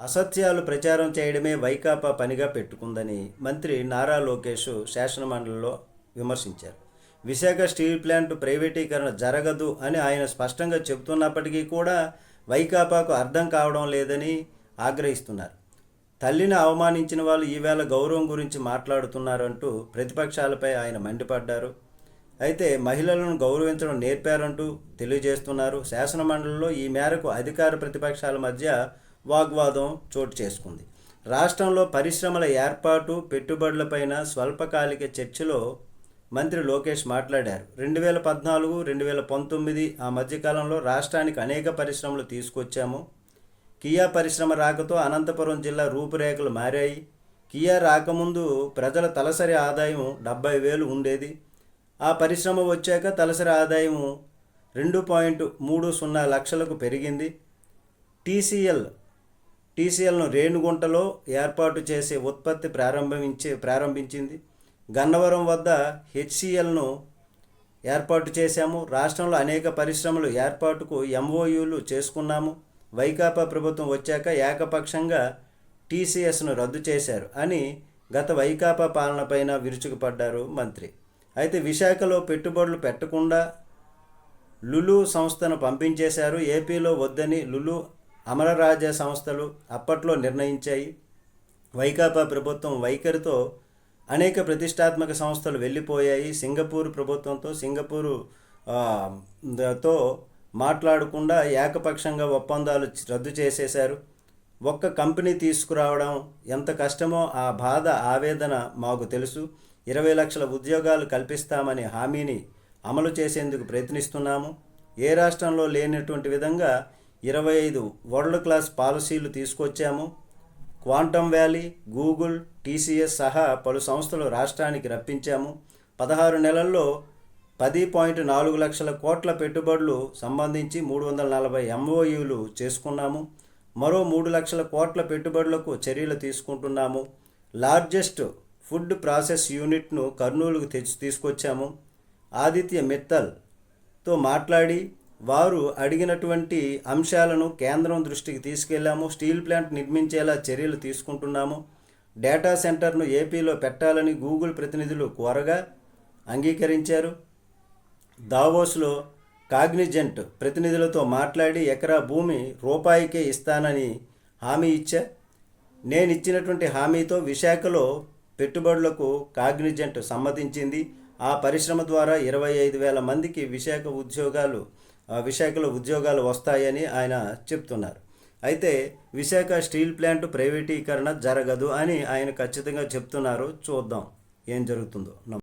అసత్యాలు ప్రచారం చేయడమే వైకాపా పనిగా పెట్టుకుందని మంత్రి నారా లోకేష్ శాసనమండలిలో విమర్శించారు. విశాఖ స్టీల్ ప్లాంట్ ప్రైవేటీకరణ జరగదు అని ఆయన స్పష్టంగా చెబుతున్నప్పటికీ కూడా వైకాపాకు అర్థం కావడం లేదని ఆగ్రహిస్తున్నారు. తల్లిని అవమానించిన వాళ్ళు ఈవేళ గౌరవం గురించి మాట్లాడుతున్నారంటూ ప్రతిపక్షాలపై ఆయన మండిపడ్డారు. అయితే మహిళలను గౌరవించడం నేర్పారంటూ తెలియజేస్తున్నారు. శాసనమండలిలో ఈ మేరకు అధికార ప్రతిపక్షాల మధ్య వాగ్వాదం చోటు చేసుకుంది. రాష్ట్రంలో పరిశ్రమల ఏర్పాటు పెట్టుబడులపైన స్వల్పకాలిక చర్చలో మంత్రి లోకేష్ మాట్లాడారు. రెండు వేల పద్నాలుగు రెండు వేల పంతొమ్మిది ఆ మధ్యకాలంలో రాష్ట్రానికి అనేక పరిశ్రమలు తీసుకొచ్చాము. కియా పరిశ్రమ రాకతో అనంతపురం జిల్లా రూపురేఖలు మారాయి. కియా రాకముందు ప్రజల తలసరి ఆదాయం డెబ్బై వేలు ఉండేది. ఆ పరిశ్రమ వచ్చాక తలసరి ఆదాయం రెండు పాయింట్ మూడు సున్నా లక్షలకు పెరిగింది. టీసీఎల్ టీసీఎల్ను రేణుగుంటలో ఏర్పాటు చేసే ఉత్పత్తి ప్రారంభించే ప్రారంభించింది. గన్నవరం వద్ద హెచ్సిఎల్ను ఏర్పాటు చేశాము. రాష్ట్రంలో అనేక పరిశ్రమలు ఏర్పాటుకు ఎంఓయూలు చేసుకున్నాము. వైకాపా ప్రభుత్వం వచ్చాక ఏకపక్షంగా టీసీఎస్ను రద్దు చేశారు అని గత వైకాపా పాలనపైన విరుచుకుపడ్డారు మంత్రి. అయితే విశాఖలో పెట్టుబడులు పెట్టకుండా లులు సంస్థను పంపించేశారు. ఏపీలో వద్దని లులు అమరరాజ్య సంస్థలు అప్పట్లో నిర్ణయించాయి. వైకాపా ప్రభుత్వం వైఖరితో అనేక ప్రతిష్టాత్మక సంస్థలు వెళ్ళిపోయాయి. సింగపూర్ ప్రభుత్వంతో సింగపూరు తో మాట్లాడకుండా ఏకపక్షంగా ఒప్పందాలు రద్దు చేసేశారు. ఒక్క కంపెనీ తీసుకురావడం ఎంత కష్టమో ఆ బాధ ఆవేదన మాకు తెలుసు. ఇరవై లక్షల ఉద్యోగాలు కల్పిస్తామని హామీని అమలు చేసేందుకు ప్రయత్నిస్తున్నాము. ఏ రాష్ట్రంలో లేనటువంటి విధంగా ఇరవై ఐదు వరల్డ్ క్లాస్ పాలసీలు తీసుకొచ్చాము. క్వాంటమ్ వ్యాలీ గూగుల్ టీసీఎస్ సహా పలు సంస్థలు రాష్ట్రానికి రప్పించాము. పదహారు నెలల్లో పది పాయింట్ నాలుగు లక్షల కోట్ల పెట్టుబడులు సంబంధించి మూడు వందల నలభై ఎంఓయూలు చేసుకున్నాము. మరో మూడు లక్షల కోట్ల పెట్టుబడులకు చర్యలు తీసుకుంటున్నాము. లార్జెస్ట్ ఫుడ్ ప్రాసెస్ యూనిట్ను కర్నూలుకు తెచ్చి తీసుకొచ్చాము. ఆదిత్య మిత్తల్తో మాట్లాడి వారు అడిగినటువంటి అంశాలను కేంద్రం దృష్టికి తీసుకెళ్ళాము స్టీల్ ప్లాంట్ నిర్మించేలా చర్యలు తీసుకుంటున్నాము డేటా సెంటర్ను ఏపీలో పెట్టాలని గూగుల్ ప్రతినిధులు కోరగా అంగీకరించారు. దావోస్లో కాగ్నిజెంట్ ప్రతినిధులతో మాట్లాడి ఎకరా భూమి రూపాయికే ఇస్తానని హామీ ఇచ్చా. నేను ఇచ్చినటువంటి హామీతో విశాఖలో పెట్టుబడులకు కాగ్నిజెంట్ సమ్మతించింది. ఆ పరిశ్రమ ద్వారా ఇరవై ఐదు వేల మందికి విశాఖ ఉద్యోగాలు విశాఖలో ఉద్యోగాలు వస్తాయని ఆయన చెప్తున్నారు. అయితే విశాఖ స్టీల్ ప్లాంట్ ప్రైవేటీకరణ జరగదు అని ఆయన ఖచ్చితంగా చెప్తున్నారు. చూద్దాం ఏం జరుగుతుందో.